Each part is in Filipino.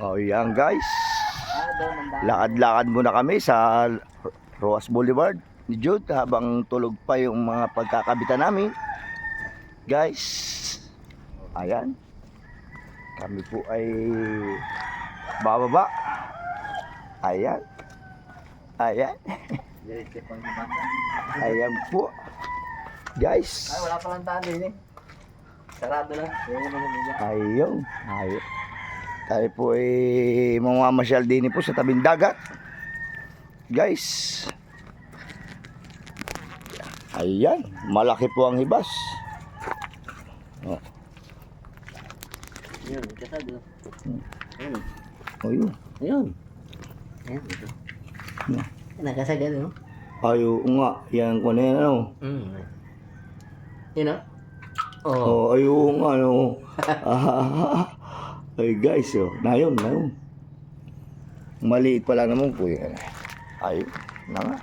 Oh, yan guys. Dami. Lakad-lakad muna kami sa Roas Boulevard ni Jude habang tulog pa yung mga pagkakabitan namin. Guys, ayan. Kami po ay bababa. Ayan. Ayan. Ayan po. Guys. Ay, wala palang taan din eh. Sarado nila. Ayun. Ayun. Tayo po ay mamamasyal din po sa tabing dagat. Guys. Ayan. Malaki po ang hibas. Oh, Yun, kasado. Ayun. ayun. Ayun. Ito. Hmm. Nakasagad, no? Ayo nga. Yan ko na yan. Ano? Mm. Yun, no? Oo. Oh, ayo nga. Ano? ay guys. Oh. Nayon. Nayon. Maliit pa lang naman po yan. Ayun. Na nga.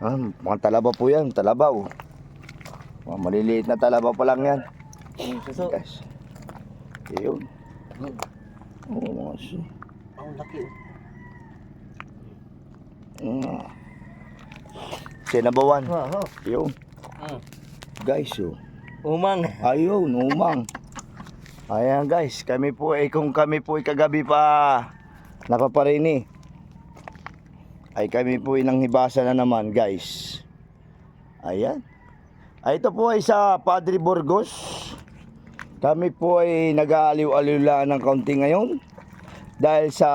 Ah, mga talaba po yan. Talaba oh. Mga maliliit na talaba pa lang yan. Yung suso. Guys. Ayun. Oo, mga su. Ang laki, oh. Mm. Sinabawan. Wow, oh. Ayun. Mm. Guys, oh. Umang. Ayun, umang. Ayan guys, kami po ay kung kami po ay kagabi pa napaparini. Ay kami po ay nanghibasa na naman guys. Ayan. Ay ito po ay sa Padre Burgos. Kami po ay nag-aaliw-aliw lang ng kaunti ngayon. Dahil sa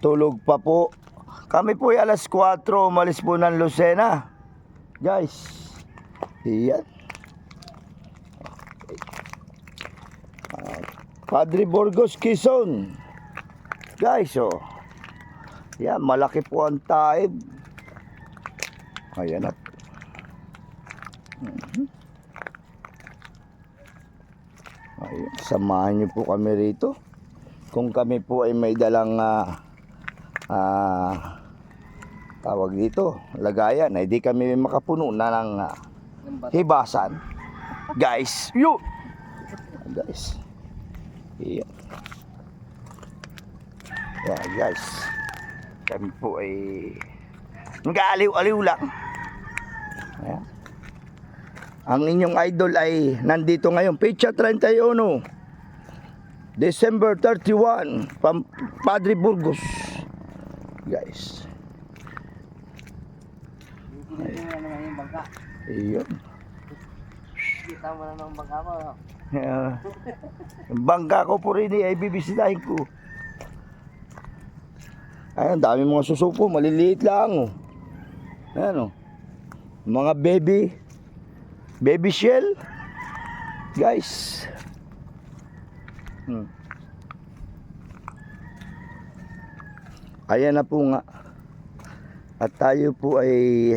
tulog pa po. Kami po ay alas 4 umalis po ng Lucena. Guys. Iyan. Padre Burgos Quezon. Guys, oh. Yan, malaki po ang taib. Ayan na. Mhm. Ayan, samahan niyo po kami rito. Kung kami po ay may dalang ah, ah, tawag dito, lagayan, ay di kami makapuno na ng ah, bata. Hibasan. Guys, yo. Guys. Yan. Yan, guys. Kami po ay nag-aaliw-aliw lang. Ayan. Ang inyong idol ay nandito ngayon. Pecha 31. December 31. Pam Padre Burgos. Guys. Hindi Iyon. Kita mo na ng bangka mo. Yung bangka ko po rin eh, ay bibisitahin ko. Ay, ang dami mga susupo, maliliit lang oh. Ayan oh. Mga baby, baby shell. Guys. Hmm. Ayan na po nga. At tayo po ay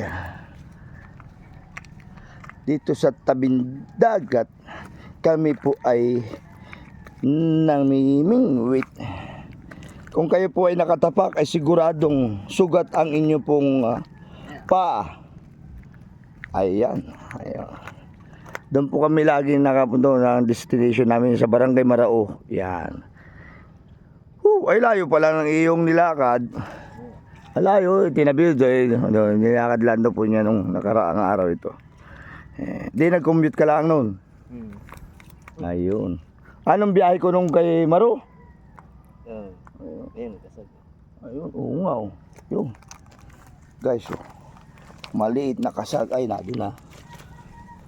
dito sa tabing dagat kami po ay namimingwit. Kung kayo po ay nakatapak ay siguradong sugat ang inyo pong ah, paa. Ayan. Ayan. Doon po kami laging nakapunta ng destination namin sa Barangay Marao. Yan. Whew, ay layo pala ng iyong nilakad. Alayo, tinabi doon. doon, Nilakad lang daw po niya nung nakaraang araw ito. Eh, di nag-commute ka lang noon. Hmm. Ayun. Anong biyahe ko nung kay Maro? Ayun. Ayun, kasado. Ayun, oo nga oh. Yun. Guys, oh. Maliit na kasag. Ay, nado na.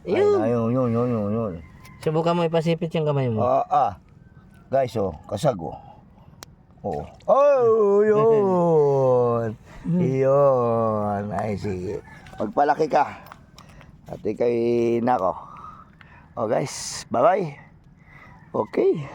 Ayun. Ayun, yun, yun, yun, yun. Subukan mo ipasipit yung kamay mo. Ah, ah. Guys, oh, kasag, oh. Oo. Oh, yun. yun. Ay, sige. Magpalaki ka. At ikay nako. Oh, guys. Bye-bye. Okay.